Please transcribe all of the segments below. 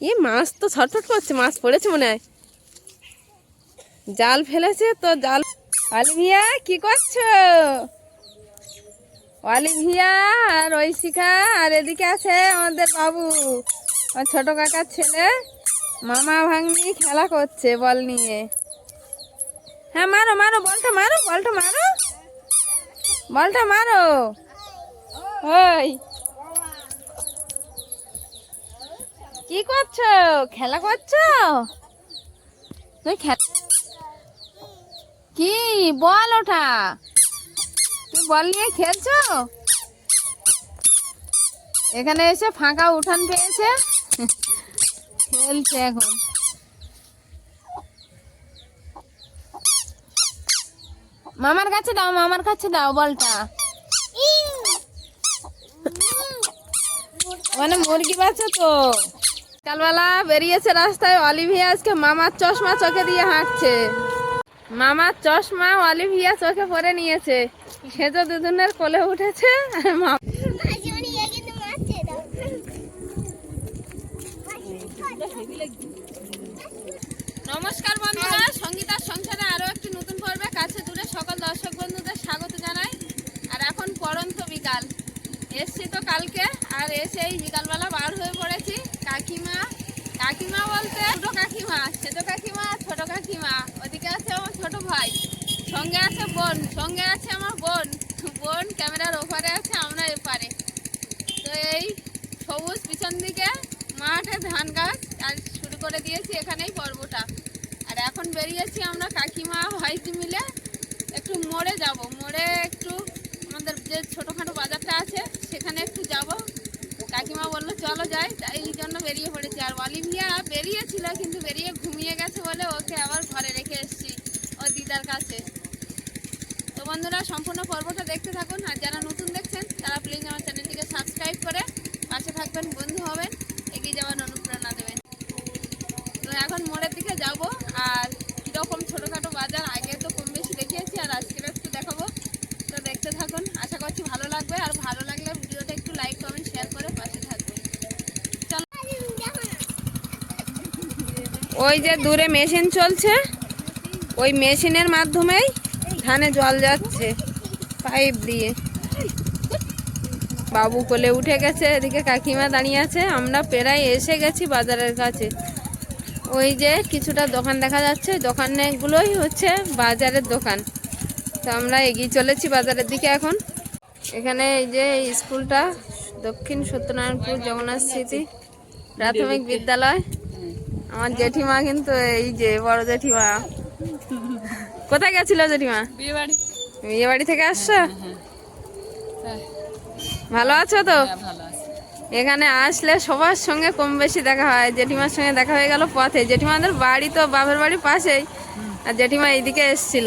এ মাছ তো ছটফট করছে, মাছ পড়েছে মনে হয়। জাল ফেলেছে তো জাল অলিভিয়া, কি করছ? অলিভিয়া আর ঐশিকা আর এদিকে আছে আমাদের বাবু। ছোট কাকার ছেলে। মামা ভাঙনি খেলা করছে বল নিয়ে। হ্যাঁ মারো মারো, বলটা মারো বলটা মারো। বলটা মারো। ওই। কি করছ? খেলা করছ? তুই কি? বল ওঠা তুই বল নিয়ে খেলছো? এখানে এসে ফাঁকা উঠান পেয়েছে। খেলছে এখন। মামার কাছে দাও মামার কাছে দাও বলটা। মানে মুরগি বাচ্চা তো। কালবেলা বেরিয়েছে রাস্তায়, অলিভিয়া আজকে মামার চশমা চোখে দিয়ে হাঁটছে। মামার চশমা অলিভিয়া চোখে পরে নিয়েছে। সেজো দুজনের কোলে উঠেছে নমস্কার বন্ধুরা, সঙ্গীতার সংসারে আরও একটি নতুন পর্বে কাছে দূরে সকল দর্শক বন্ধুদের স্বাগত জানাই। আর এখন পড়ন্ত বিকাল। এসছি তো কালকে, আর এসে এই বিকালবেলা বার হয়ে পড়েছি। কাকিমা কাকিমা বলতে ছোট কাকিমা ছোট কাকিমা ছোট কাকিমা। ওদিকে আছে আমার ছোট ভাই, সঙ্গে আছে বোন, সঙ্গে আছে আমার বোন। বোন ক্যামেরার ওপারে আছে, আমরা এপারে। তো এই সবুজ পিছন দিকে মাঠে ধান গাছ, আর শুরু করে দিয়েছি এখানেই পর্বটা। আর এখন বেরিয়েছি আমরা কাকিমা ভাইজি মিলে একটু মোড়ে যাব। মোড়ে একটু আমাদের যে ছোটোখাটো বাজারটা আছে, সেখানে একটু যাব। কাকিমা বলল, চলো যাই। তাই জন্য বেরিয়ে পড়েছি। আর অলিভিয়া বেরিয়েছিল, কিন্তু বেরিয়ে ঘুমিয়ে গেছে বলে ওকে আবার ঘরে রেখে এসেছি ওই দিদার কাছে। তো বন্ধুরা, সম্পূর্ণ পর্বটা দেখতে থাকুন। আর যারা নতুন দেখছেন তারা প্লিজ আমার চ্যানেলটিকে সাবস্ক্রাইব করে পাশে থাকবেন বন্ধু হবেন এগিয়ে যাওয়ার অনুপ্রেরণা দেবেন তো এখন মোড়ের দিকে যাব আর কীরকম ছোটোখাটো বাজার আগে তো কম বেশি দেখিয়েছি আর আজকের একটু দেখাবো তো দেখতে থাকুন আশা করছি ভালো লাগবে আর ভালো লাগলে ভিডিওটা একটু লাইক কমেন্ট শেয়ার করে পাশে থাকবেন চলো ওই যে দূরে মেশিন চলছে, ওই মেশিনের মাধ্যমেই ধানে জল যাচ্ছে, পাইপ দিয়ে। বাবু কোলে উঠে গেছে, এদিকে কাকিমা দাঁড়িয়ে আছে, আমরা প্রায় এসে গেছি বাজারের কাছে। ওই যে কিছুটা দোকান দেখা যাচ্ছে, দোকানগুলোই হচ্ছে বাজারের দোকান। তো আমরা এগিয়ে চলেছি বাজারের দিকে এখন। এখানে এই যে স্কুলটা, দক্ষিণ সত্যনারায়ণপুর জগন্নাথ স্মৃতি প্রাথমিক বিদ্যালয়। আমার জেঠিমা কিন্তু এই যে বড় জেঠিমা। কোথায় গেছিল জেঠিমা? বিয়ে বাড়ি বিয়ে বাড়ি থেকে আসছো ভালো আছো তো? হ্যাঁ ভালো আছে। এখানে আসলে সবার সঙ্গে কম বেশি দেখা হয়। জেঠিমার সঙ্গে দেখা হয়ে গেল পথে। জেঠিমাদের বাড়ি তো বাপের বাড়ির পাশেই। আর জেঠিমা এইদিকে এসেছিল।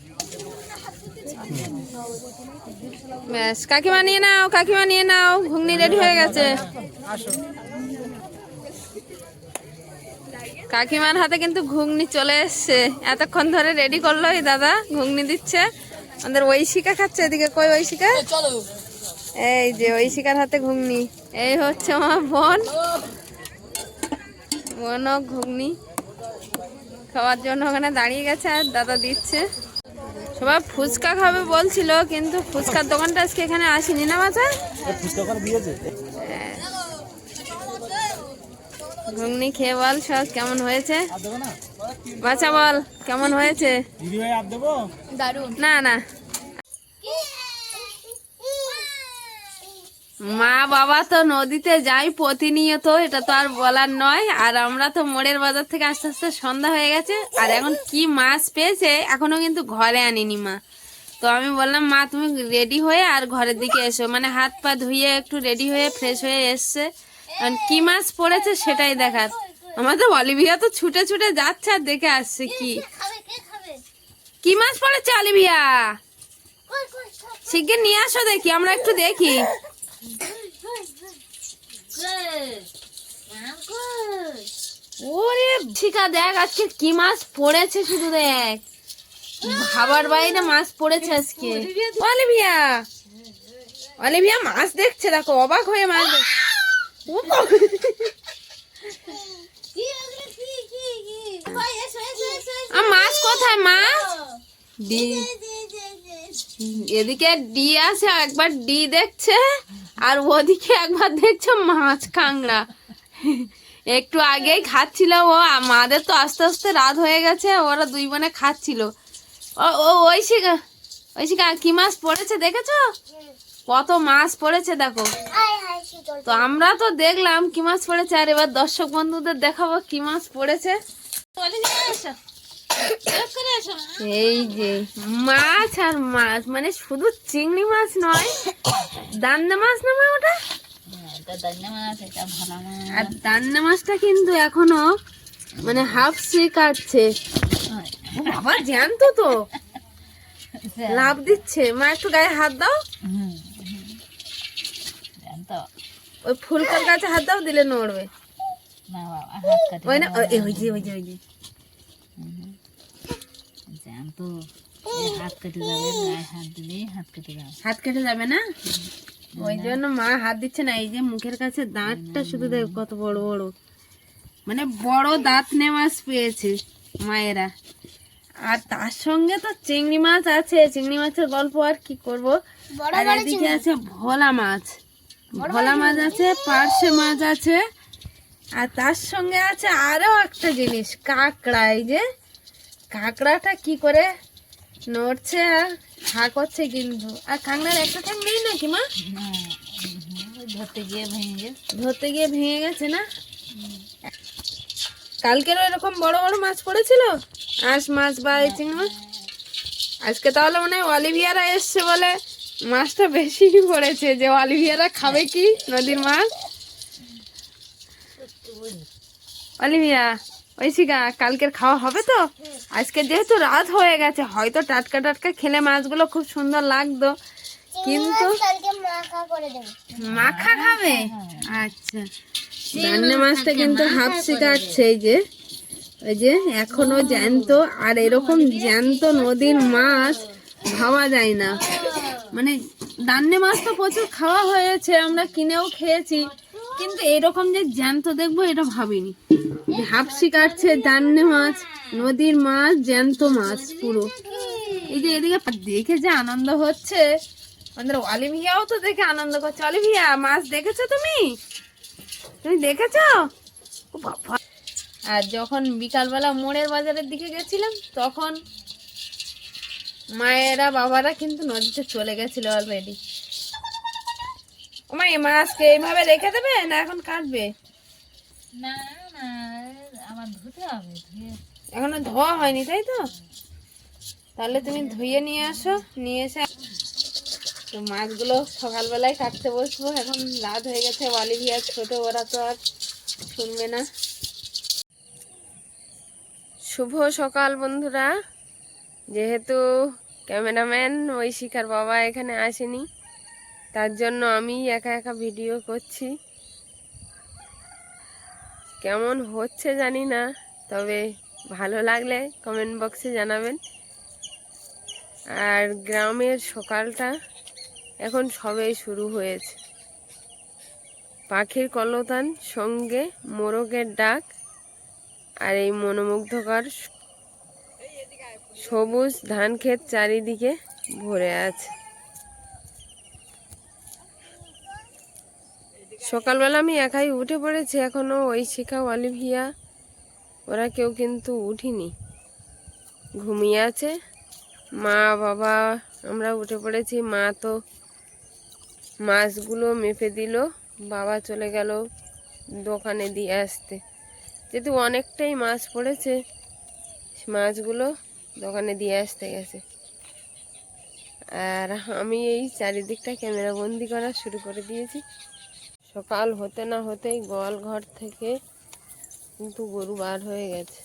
ব্যাস কাকিমা নিয়ে নাও কাকিমা নিয়ে নাও ঘুগনি রেডি হয়ে গেছে। কাকিমার হাতে কিন্তু ঘুগনি চলে এসছে। এতক্ষণ ধরে রেডি করল এই দাদা ঘুগনি দিচ্ছে। আমাদের ঐশিকা খাচ্ছে এদিকে। কই ঐশিকা? এই যে ঐশিকার হাতে ঘুগনি। এই হচ্ছে আমার বোন। বোনও ঘুগনি খাওয়ার জন্য ওখানে দাঁড়িয়ে গেছে আর দাদা দিচ্ছে। সবাই ফুচকা খাবে বলছিল কিন্তু ফুচকার দোকানটা আজকে এখানে আসেনি না মাথা ঘুগনি খেয়ে বল সব কেমন হয়েছে? বাচ্চা বল কেমন হয়েছে? না না। মা বাবা তো নদীতে যাই প্রতিনিয়ত এটা তো আর বলার নয়। আর আমরা তো মোড়ের বাজার থেকে আস্তে আস্তে সন্ধ্যা হয়ে গেছে আর এখন কি মাছ পেয়েছে এখনও কিন্তু ঘরে আনিনি মা। তো আমি বললাম মা তুমি রেডি হয়ে আর ঘরের দিকে এসো। মানে হাত পা ধুয়ে একটু রেডি হয়ে ফ্রেশ হয়ে এসছে। কারণ কি মাছ পড়েছে সেটাই দেখার। আমাদের অলিভিয়া তো ছুটে ছুটে যাচ্ছে আর দেখে আসছে কি। কি মাছ পড়েছে অলিভিয়া? শিগগির নিয়ে আসো দেখি আমরা একটু দেখি। ওরে ঠিকা দেখ আজকে কি মাছ পড়েছে শুধু দেখ। ভাবার বাইরে মাছ পড়েছে আজকে। অলিভিয়া অলিভিয়া মাছ দেখছে, দেখো, অবাক হয়ে মাছ মাছ কোথায়, মাছ। এদিকে ডি আছে একবার ডি দেখছে। আর ওদিকে একবার দেখছ মাছ কাংড়া একটু আগেই খাচ্ছিল ও আমাদের তো আস্তে আস্তে রাত হয়ে গেছে ওরা দুই বোনে খাচ্ছিল। ও ও ঐশিকা ঐশিকা কি মাছ পড়েছে দেখেছ? কত মাছ পড়েছে দেখো। তো আমরা তো দেখলাম কি মাছ পড়েছে আর এবার দর্শক বন্ধুদের দেখাবো কি মাছ পড়েছে। এই যে মাছ আর মাছ মানে শুধু চিংড়ি মাছ নয় দান্না মাছ না মা ওটা? আর দান্না মাছটা কিন্তু এখনও মানে হাফ সি কাটছে। বাবা জ্যান্ত তো। লাভ দিচ্ছে। মা একটু গায়ে হাত দাও। ওই ফুলকার কাছে হাত দাও দিলে নড়বে। ওই না। ওই যে ওই যে ওই যে। হাত কেটে যাবে না? ওই জন্য মা হাত দিচ্ছে না এই যে মুখের কাছে দাঁতটা শুধু দেখ কত বড় বড়। মানে বড় দাঁত মাছ পেয়েছে মায়েরা। আর তার সঙ্গে তো চিংড়ি মাছ আছে চিংড়ি মাছের গল্প আর কি করব? বড় আর এদিকে আছে ভোলা মাছ। ভোলা মাছ আছে পার্শে মাছ আছে। আর তার সঙ্গে আছে আরও একটা জিনিস কাঁকড়া এই যে কাঁকড়াটা কি করে নড়ছে আর খা করছে কিন্তু। আর কাঁকড়ার একটা ঠ্যাং নেই নাকি মা? ধরতে গিয়ে ভেঙে ধরতে গিয়ে ভেঙে গেছে না? কালকেরও এরকম বড় বড় মাছ পড়েছিল? আঁশ মাছ বা এই চিংড়ি মাছ? আজকে তাহলে মনে হয় অলিভিয়ারা এসছে বলে মাছটা বেশি পড়েছে। যে অলিভিয়ারা খাবে কি নদীর মাছ? অলিভিয়া ঐশিকা কালকের খাওয়া হবে তো? আজকে যেহেতু রাত হয়ে গেছে হয়তো টাটকা টাটকা খেলে মাছগুলো খুব সুন্দর লাগতো। কিন্তু মাখা খাবে? আচ্ছা। রান্না মাছটা কিন্তু হাফ শিখাচ্ছে এই যে। ওই যে এখনও জ্যান্ত আর এরকম জ্যান্ত নদীর মাছ খাওয়া যায় না। মানে দান্নে মাছ তো প্রচুর খাওয়া হয়েছে আমরা কিনেও খেয়েছি। কিন্তু এরকম যে জ্যান্ত দেখব এটা ভাবিনি। হাফসি কাটছে দান্নে মাছ, নদীর মাছ, জ্যান্ত মাছ পুরো। এই যে এদিকে দেখে যে আনন্দ হচ্ছে। আমাদের অলিভিয়াও তো দেখে আনন্দ করছে। অলিভিয়া মাছ দেখেছ তুমি? তুমি দেখেছ? আর যখন বিকালবেলা মোড়ের বাজারের দিকে গেছিলাম, তখন মায়েরা বাবারা কিন্তু নদীতে চলে গেছিল অলরেডি ওমা, এই মাছকে এইভাবে রেখে দেবে না এখন কাটবে? না। এখনও ধোয়া হয়নি, তাই তো? তাহলে তুমি ধুয়ে নিয়ে আসো, নিয়ে এসে তো মাছগুলো সকালবেলায় কাটতে বসবো। এখন রাত হয়ে গেছে অলিভিয়া ছোট, ওরা তো আর শুনবে না। শুভ সকাল, বন্ধুরা। যেহেতু ক্যামেরাম্যান ওই শিকার বাবা এখানে আসেনি, তার জন্য আমি একা একা ভিডিও করছি। কেমন হচ্ছে জানি না, তবে ভালো লাগলে কমেন্ট বক্সে জানাবেন। আর গ্রামের সকালটা এখন সবেই শুরু হয়েছে। পাখির কলতান, সঙ্গে মোরগের ডাক আর এই মনোমুগ্ধকর সবুজ ধান ক্ষেত চারিদিকে ভরে আছে। সকালবেলা আমি একাই উঠে পড়েছি, এখনও ওই শিখা অলিভিয়া ওরা কেউ কিন্তু উঠিনি। ঘুমিয়ে আছে। মা, বাবা, আমরা উঠে পড়েছি। মা তো মাছগুলো মেপে দিল। বাবা চলে গেল দোকানে দিয়ে আসতে। যেহেতু অনেকটাই মাছ পড়েছে, মাছগুলো দোকানে দিয়ে আসতে গেছে। আর আমি এই চারিদিকটা ক্যামেরা বন্দি করা শুরু করে দিয়েছি। সকাল হতে না হতেই গোয়াল ঘর থেকে কিন্তু গরু বার হয়ে গেছে।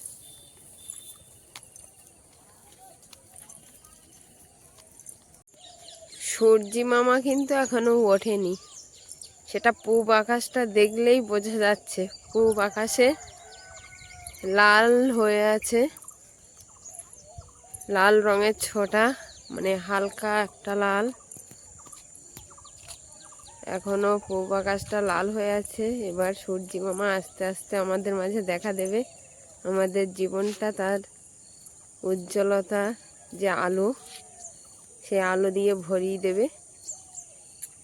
সূর্যি মামা কিন্তু এখনও ওঠেনি। সেটা পূব আকাশটা দেখলেই বোঝা যাচ্ছে। পূব আকাশে লাল হয়ে আছে। লাল রঙের ছোটা মানে হালকা একটা লাল। এখনও পূব আকাশটা লাল হয়ে আছে। এবার সূর্যি মামা আস্তে আস্তে আমাদের মাঝে দেখা দেবে। আমাদের জীবনটা তার উজ্জ্বলতা যে আলো, সে আলো দিয়ে ভরিয়ে দেবে।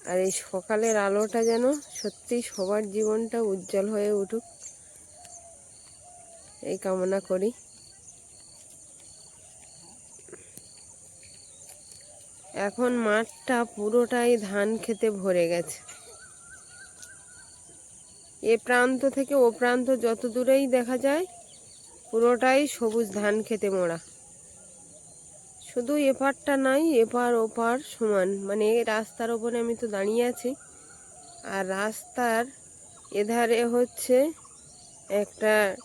আর এই সকালের আলোটা যেন সত্যি সবার জীবনটা উজ্জ্বল হয়ে উঠুক। এই কামনা করি। এখন মাঠটা পুরোটাই ধান খেতে ভরে গেছে। এ প্রান্ত থেকে ও প্রান্ত যত দূরেই দেখা যায়, পুরোটাই সবুজ ধান খেতে মোড়া। শুধু এপারটা নাই, এপার ওপার সমান। মানে রাস্তার ওপরে আমি তো দাঁড়িয়ে আছি। আর রাস্তার এধারে হচ্ছে একটা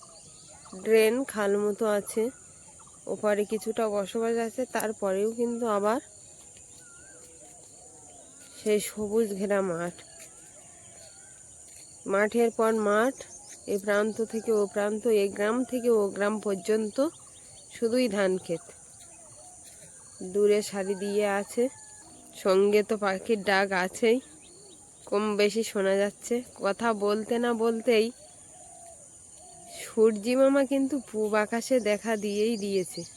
ড্রেন, খাল মতো আছে। ওপারে কিছুটা বসবাস আছে, তারপরেও কিন্তু আবার সেই সবুজ ঘেরা মাঠ। মাঠের পর মাঠ, এ প্রান্ত থেকে ও প্রান্ত, এ গ্রাম থেকে ও গ্রাম পর্যন্ত শুধুই ধান ক্ষেত। দূরে সারি দিয়ে আছে, সঙ্গে তো পাখির ডাক আছেই। কম বেশি শোনা যাচ্ছে, কথা বলতে না বলতেই সূর্যি মামা কিন্তু পূব আকাশে দেখা দিয়েই দিয়েছে।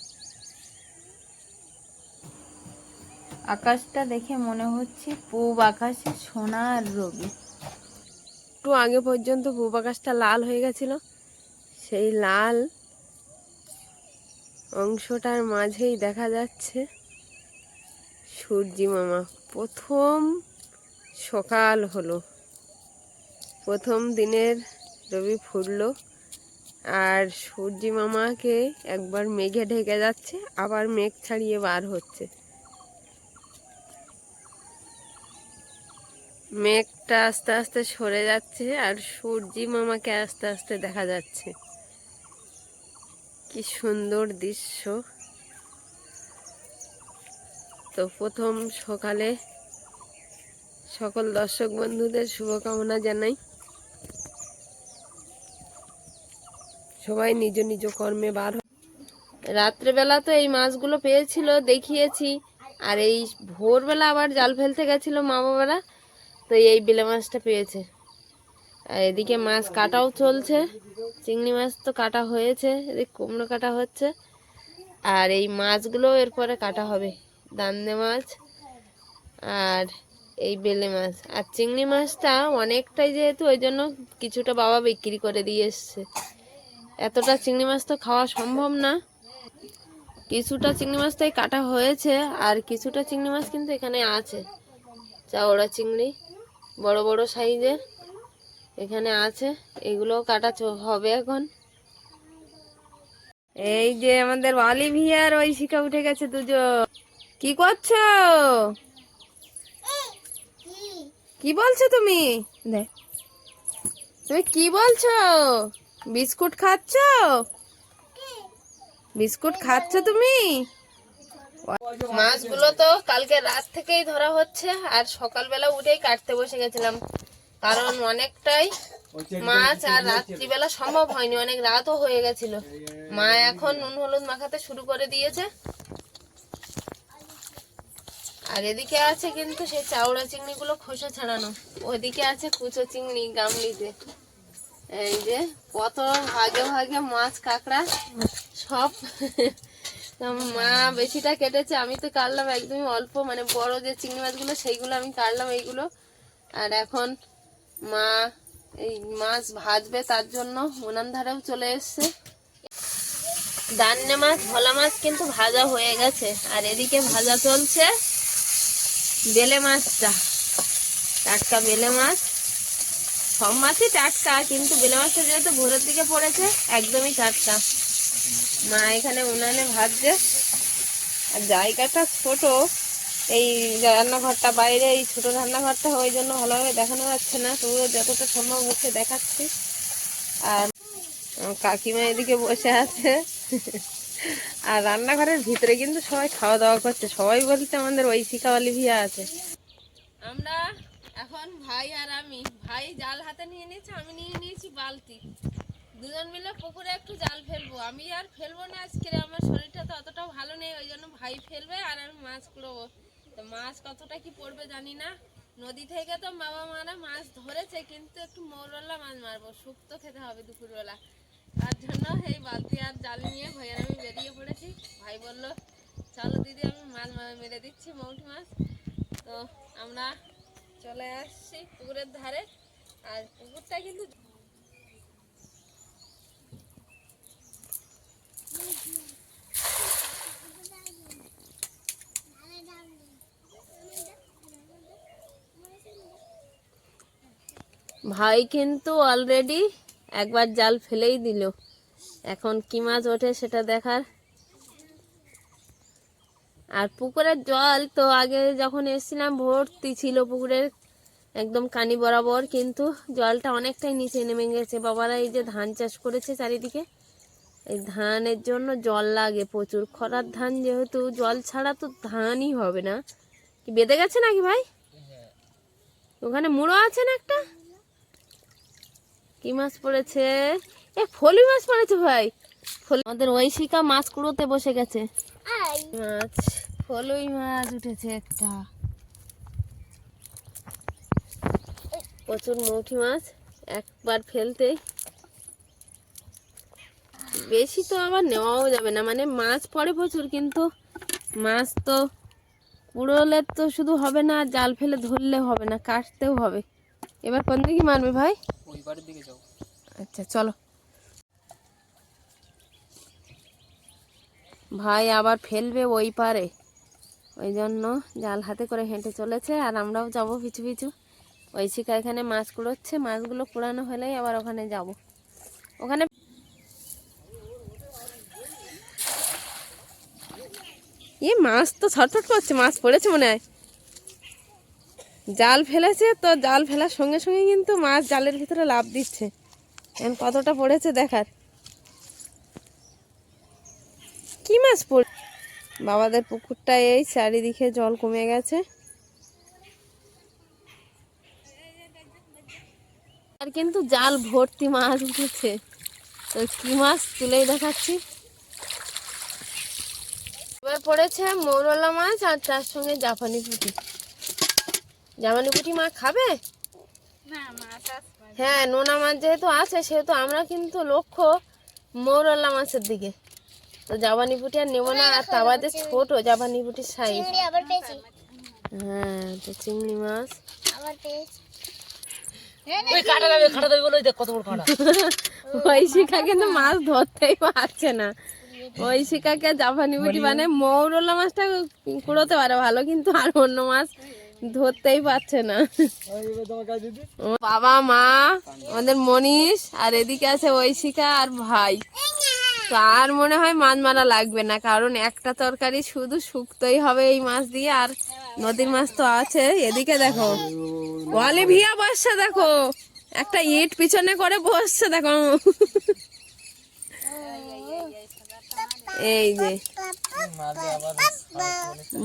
আকাশটা দেখে মনে হচ্ছে পূব আকাশে সোনার রবি। একটু আগে পর্যন্ত পূব আকাশটা লাল হয়ে গেছিল। সেই লাল অংশটার মাঝেই দেখা যাচ্ছে সূর্যি মামা। প্রথম সকাল হলো। প্রথম দিনের রবি ফুটলো আর সূর্যি মামাকে একবার মেঘে ঢেকে যাচ্ছে, আবার মেঘ ছাড়িয়ে বার হচ্ছে। মেঘটা আস্তে আস্তে সরে যাচ্ছে আর সূর্যি মামাকে আস্তে আস্তে দেখা যাচ্ছে। কি সুন্দর দৃশ্য। তো প্রথম সকালে সকল দর্শক বন্ধুদের শুভকামনা জানাই। সবাই নিজ নিজ কর্মে বার রাত্রেবেলা তো এই মাছগুলো পেয়েছিল, দেখিয়েছি। আর এই ভোরবেলা আবার জাল ফেলতে গেছিল মা বাবারা। তো এই বেলে মাছটা পেয়েছে। আর এদিকে মাছ কাটাও চলছে। চিংড়ি মাছ তো কাটা হয়েছে, এদিকে কুমড়ো কাটা হচ্ছে। আর এই মাছগুলো এরপরে কাটা হবে, দান্দে মাছ আর এই বেলে মাছ। আর চিংড়ি মাছটা অনেকটাই যেহেতু ওই জন্য কিছুটা বাবা বিক্রি করে দিয়ে এসছে। এতটা চিংড়ি মাছ তো খাওয়া সম্ভব না। কিছুটা চিংড়ি মাছ তাই কাটা হয়েছে আর কিছুটা চিংড়ি মাছ কিন্তু এখানে আছে। চাওড়া চিংড়ি। বড় বড় সাইজের এখানে আছে। এগুলো কাটা হবে এখন? এই যে আমাদের অলিভিয়ার ওই শিখা উঠে গেছে দুজন। কি করছ? কি বলছো তুমি? দেখ তুমি কি বলছো? বিস্কুট খাচ্ছ? বিস্কুট খাচ্ছ তুমি? মাছগুলো তো কালকে রাত থেকেই ধরা হচ্ছে, আর সকালবেলা উঠেই কাটতে বসে গেছিলাম। কারণ অনেকটাই মাছ আর রাত্রিবেলা সম্ভব হয়নি, অনেক রাতও হয়ে গেছিল। মা এখন নুন হলুদ মাখাতে শুরু করে দিয়েছে। আর এদিকে আছে কিন্তু সেই চাউড়া চিংড়িগুলো খোসা ছাড়ানো। ওদিকে আছে কুচো চিংড়ি গামলিতে। এই যে কত ভাগে ভাগে মাছ, কাঁকড়া, সব মা, বেশিটা কেটেছে। আমি তো কাটলাম একদমই অল্প মানে বড় যে চিংড়ি মাছগুলো, সেইগুলো আমি কাটলাম এইগুলো। আর এখন মা, এই মাছ ভাজবে তার জন্য। উনান ধারেও চলে এসছে। দান্নে মাছ, ভোলা মাছ কিন্তু ভাজা হয়ে গেছে। আর এদিকে ভাজা চলছে বেলে মাছটা। টাটকা বেলে মাছ। সব মাছই টাটকা, কিন্তু বেলে মাছটা যেহেতু ভোরের দিকে পড়েছে, একদমই টাটকা। মা এখানে উনানে ভাজছে। আর জায়গাটা ছোট, এই রান্নাঘরটা বাইরে, এই ছোট রান্নাঘরটা, ওই জন্য ভালোভাবে দেখানো যাচ্ছে না। তবুও যতটা সম্ভব হচ্ছে দেখাচ্ছি। আর কাকিমা এদিকে বসে আছে। আর রান্নাঘরের ভিতরে কিন্তু সবাই খাওয়া দাওয়া করছে। সবাই বলতে আমাদের ওই শিকাওয়ালি ভিয়া আছে। আমরা এখন ভাই আর আমি। ভাই জাল হাতে নিয়ে নিয়েছে, আমি নিয়ে নিয়েছি বালতি। দুজন মিলে পুকুরে একটু জাল ফেলব। আমি আর ফেলব না আজকে, আমার শরীরটা তো অতটাও ভালো নেই, ওই জন্য ভাই ফেলবে আর আমি মাছ কুড়োবো। তো মাছ কতটা কি পড়বে জানি না। নদী থেকে তো বাবা মারা মাছ ধরেছে, কিন্তু একটু মৌরলা মাছ মারবো শুক্তো খেতে হবে দুপুরবেলা। তার জন্য এই বালতি আর জাল নিয়ে ভাইয়ের আমি বেরিয়ে পড়েছি। ভাই বলল, চলো দিদি, আমি মাছ মেরে দিচ্ছি মৌটি মাছ। তো আমরা চলে আসছি পুকুরের ধারে। আর পুকুরটা কিন্তু ভাই কিন্তু অলরেডি একবার জাল ফেলেই দিল। এখন কি মাছ ওঠে সেটা দেখার। আর পুকুরের জল তো আগে যখন এসেছিলাম, ভর্তি ছিল পুকুরের একদম কানি বরাবর, কিন্তু জলটা অনেকটাই নিচে নেমে গেছে। বাবারা এই যে ধান চাষ করেছে চারিদিকে। এই ধানের জন্য জল লাগে প্রচুর। খরার ধান যেহেতু জল ছাড়া তো ধানই হবে না। কি বেঁধে গেছে নাকি ভাই? ওখানে মুড়ো আছে না একটা? কি মাছ পড়েছে? এ ফলি মাছ পড়েছে ভাই। আমাদের ঐশিকা মাছ কুড়োতে বসে গেছে। মাছ ফলুই মাছ উঠেছে একটা। প্রচুর মৌঠি মাছ একবার ফেলতেই বেশি তো আবার নেওয়াও যাবে না। মানে মাছ পড়ে প্রচুর কিন্তু মাছ তো কুড়োলে তো শুধু হবে না জাল ফেলে ধরলে হবে না কাটতেও হবে। এবার কোন দিকে মারবে ভাই? দিকে যাও। আচ্ছা চলো। ভাই আবার ফেলবে ওই পারে। ওই জন্য জাল হাতে করে হেঁটে চলেছে আর আমরাও যাব পিছু পিছু। ওই শিকা এখানে মাছ কুড়োচ্ছে মাছগুলো কুড়ানো হলেই আবার ওখানে যাব। ওখানে এ মাছ তো ছটফট করছে, মাছ পড়েছে মনে হয়। জাল ফেলেছে তো জাল ফেলার সঙ্গে সঙ্গে কিন্তু মাছ জালের ভিতরে লাভ দিচ্ছে। এখন কতটা পড়েছে দেখার। কি মাছ পড় বাবাদের পুকুরটা এই চারিদিকে জল কমে গেছে। আর কিন্তু জাল ভর্তি মাছ উঠেছে। তো কি মাছ তুলেই দেখাচ্ছি। পড়েছে মৌরলা মাছ আর তার সঙ্গে জাপানি পুঁটি। জাপানি পুঁটি মা খাবে? হ্যাঁ নোনা মাছ যেহেতু আছে সেহেতু আমরা কিন্তু লক্ষ্য মৌরলা মাছের দিকে। তো জাবানি পুঁটি আর নেব না আর তা বাদে ছোট জাবানি পুঁটির সাইজ হ্যাঁ তো চিংড়ি মাছ। ওই শিখা কিন্তু মাছ ধরতেই পারছে না। ওই শিখাকে জাপানি পুঁটি মানে মৌরলা মাছটা কুড়োতে পারে ভালো কিন্তু আর অন্য মাছ ধরতেই পারছে না। বাবা মা আমাদের মনীষ আর এদিকে আছে ঐশিকা আর ভাই। তো আর মনে হয় মাছ মারা লাগবে না কারণ একটা তরকারি শুধু শুক্তই হবে এই মাছ দিয়ে আর নদীর মাছ তো আছে। এদিকে দেখো অলিভিয়া বসছে দেখো। একটা ইট পিছনে করে বসছে দেখো। এই যে।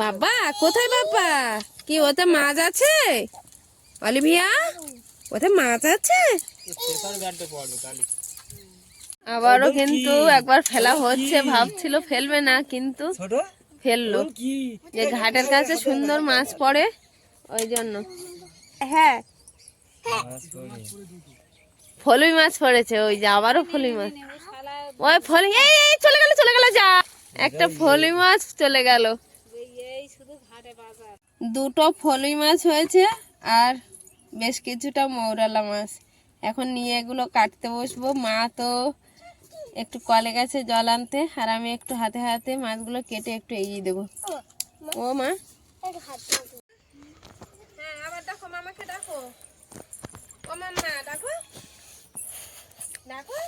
বাবা কোথায় বাবা? কি ওতে মাছ আছে? অলিভিয়া ওতে মাছ আছে? আবারও কিন্তু একবার ফেলা হচ্ছে ভাবছিল ফেলবে না কিন্তু ফেলল। যে ঘাটের কাছে সুন্দর মাছ পড়ে ওই জন্য। হ্যাঁ। ফলুই মাছ পড়েছে ওই যে আবারও ফলুই মাছ। ওই ফলুই এই এই চলে গেল চলে গেল যা। একটা ফলুই মাছ চলে গেল। দুটো ফলুই মাছ হয়েছে আর বেশ কিছুটা মৌরালা মাছ। এখন নিয়ে এগুলো কাটতে বসবো। মা তো একটু কলে গেছে জল আনতে আর আমি একটু হাতে হাতে মাছগুলো কেটে একটু এগিয়ে দেবো। ও মা। হ্যাঁ আবার দেখো মামাকে ডাকো ও মাম্মা ডাকো মাকা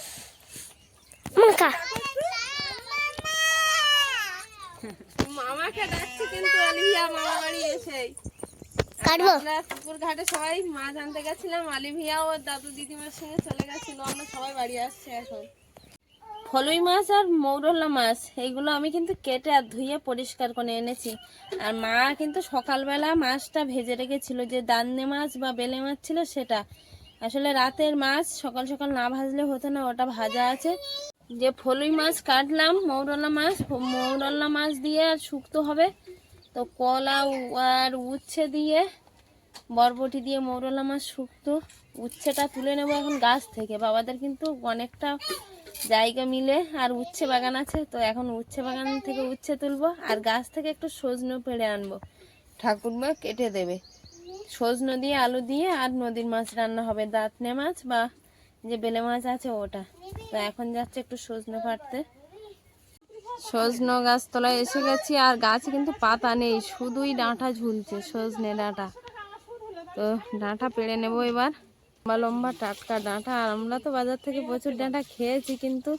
মামাকে ডাকছি কিন্তু অলিভিয়া মামা বাড়ি এসেই। কাটবো? পুকুর ঘাটে সবাই মাছ আনতে গেছিলাম অলিভিয়া ও দাদু দিদিমার সঙ্গে চলে গেছিল আমরা সবাই বাড়ি আসছি এখন। ফলুই মাছ আর মৌরলা মাছ এইগুলো আমি কিন্তু কেটে আর ধুয়ে পরিষ্কার করে এনেছি। আর মা কিন্তু সকালবেলা মাছটা ভেজে রেখেছিল যে দান্নে মাছ বা বেলে মাছ ছিল সেটা। আসলে রাতের মাছ সকাল সকাল না ভাজলে হতো না, ওটা ভাজা আছে। যে ফলুই মাছ কাটলাম, মৌরলা মাছ মৌরলা মাছ দিয়ে আর শুক্তো হবে। তো কলা আর উচ্ছে দিয়ে, বরবটি দিয়ে মৌরলা মাছ শুক্তো। উচ্ছেটা তুলে নেব এখন গাছ থেকে। বাবাদের কিন্তু অনেকটা জায়গা মিলে, আর উচ্ছে বাগান আছে, তো এখন উচ্ছে বাগান থেকে উচ্ছে তুলবো, আর গাছ থেকে একটু সজনে পেড়ে আনব। ঠাকুরমা কেটে দেবে। সজনে দিয়ে আলু দিয়ে আর নদীর মাছ রান্না হবে। দাঁতনে মাছ বা যে বেলে মাছ আছে ওটা। তো এখন যাচ্ছে একটু সজনে পাড়তে সজনে গাছ তলায় এসে গেছি আর গাছে কিন্তু পাতা নেই, শুধুই ডাঁটা ঝুলছে, সজনে ডাঁটা। তো ডাঁটা পেড়ে নেব এবার। লম্বা লম্বা টাটকা ডাঁটা, আর আমরা তো বাজার থেকে প্রচুর ডাঁটা খেয়েছি, কিন্তু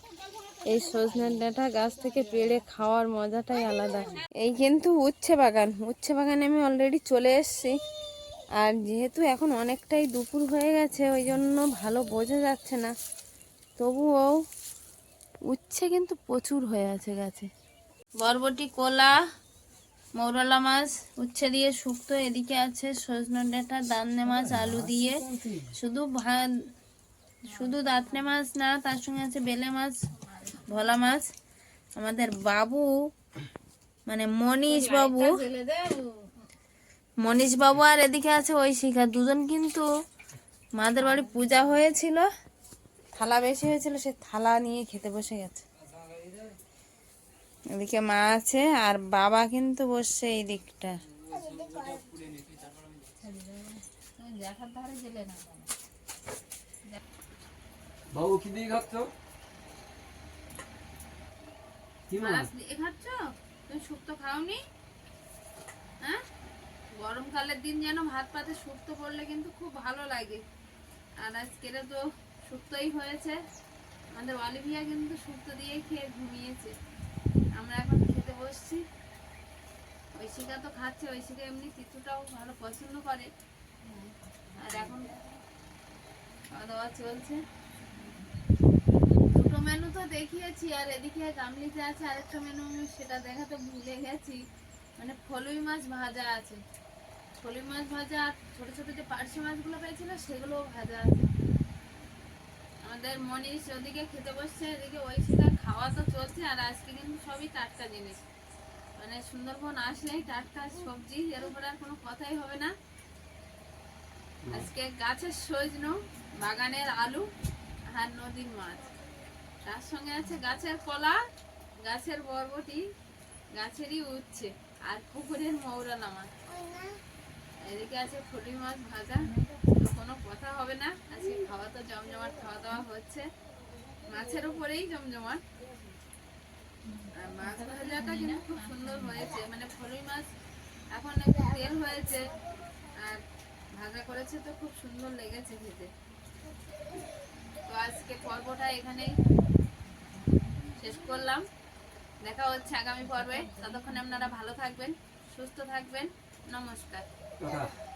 এই সজনের ডাঁটা গাছ থেকে পেড়ে খাওয়ার মজাটাই আলাদা। এই কিন্তু উচ্ছে বাগান, উচ্ছে বাগানে আমি অলরেডি চলে এসেছি। আর যেহেতু এখন অনেকটাই দুপুর হয়ে গেছে, ওই জন্য ভালো বোঝা যাচ্ছে না। তবুও উচ্ছে কিন্তু প্রচুর হয়ে আছে গাছে। বরবটি, কলা, মৌরলা মাছ উচ্ছে দিয়ে শুক্তো, এদিকে আছে সজনে ডাঁটা, দান্নে মাছ, আলু দিয়ে। শুধু ভাত, শুধু দাঁতনে মাছ না, তার সঙ্গে আছে বেলে মাছ, ভোলা মাছ। আমাদের বাবু মানে মনীষ বাবু মনীষ বাবু আর এদিকে আছে ওই শিখা দুজন কিন্তু মাদের বাড়ি পূজা হয়েছিল। থালা বেশি হয়েছিল সে থালা নিয়ে খেতে বসে গেছে। এদিকে মা আছে আর বাবা কিন্তু বসছে এই দিকটা। বাবু কি দিয়ে খাচ্ছ? কি মাছ দিয়ে খাচ্ছ? তুমি শুক্তো খাওনি? হ্যাঁ? গরমকালের দিন যেন ভাত পাতে শুক্তো করলে কিন্তু খুব ভালো লাগে। আর আজকের তো শুক্তোই হয়েছে। আমাদের অলিভিয়া কিন্তু শুক্তো দিয়েই খেয়ে ঘুমিয়েছে। আমরা এখন খেতে বসছি। ঐশিকা তো খাচ্ছে, ঐশিকা এমনি কিছুটাও ভালো পছন্দ করে। আর এখন খাওয়া দাওয়া চলছে। দুটো মেনু তো দেখিয়েছি, আর এদিকে গামলিতে আছে আরেকটা মেনু সেটা দেখাতে ভুলে গেছি। মানে ফলুই মাছ ভাজা আছে। ফলুই মাছ ভাজা আর ছোট ছোট যে পার্শে মাছগুলো পেয়েছিল সেগুলোও ভাজা আছে। আমাদের মনীষ ওদিকে খেতে বসছে এদিকে ওই সেটা খাওয়া তো চলছে আর আজকে কিন্তু সবই টাটকা জিনিস। মানে সুন্দরবন আসলেই টাটকা সবজি এর উপরে আর কোনো কথাই হবে না। আজকে গাছের সজনো বাগানের আলু আর নদীর মাছ। তার সঙ্গে আছে গাছের কলা গাছের বরবটি গাছেরই উচ্ছে আর পুকুরের মৌরালা মাছ। এদিকে আছে ফুলি মাছ ভাজা। কোনো কথা হবে না। আজকে খাওয়া তো জমজমাট, খাওয়া দাওয়া হচ্ছে। মাছের উপরেই জমজমাট। মাছ ভাজাটা কিন্তু খুব সুন্দর হয়েছে। মানে ফলুই মাছ এখন একটু তেল হয়েছে। আর ভাজা করেছে তো খুব সুন্দর লেগেছে খেতে। তো আজকে পর্বটা এখানেই শেষ করলাম। দেখা হচ্ছে আগামী পর্বে। ততক্ষণে আপনারা ভালো থাকবেন, সুস্থ থাকবেন। নমস্কার। 要多？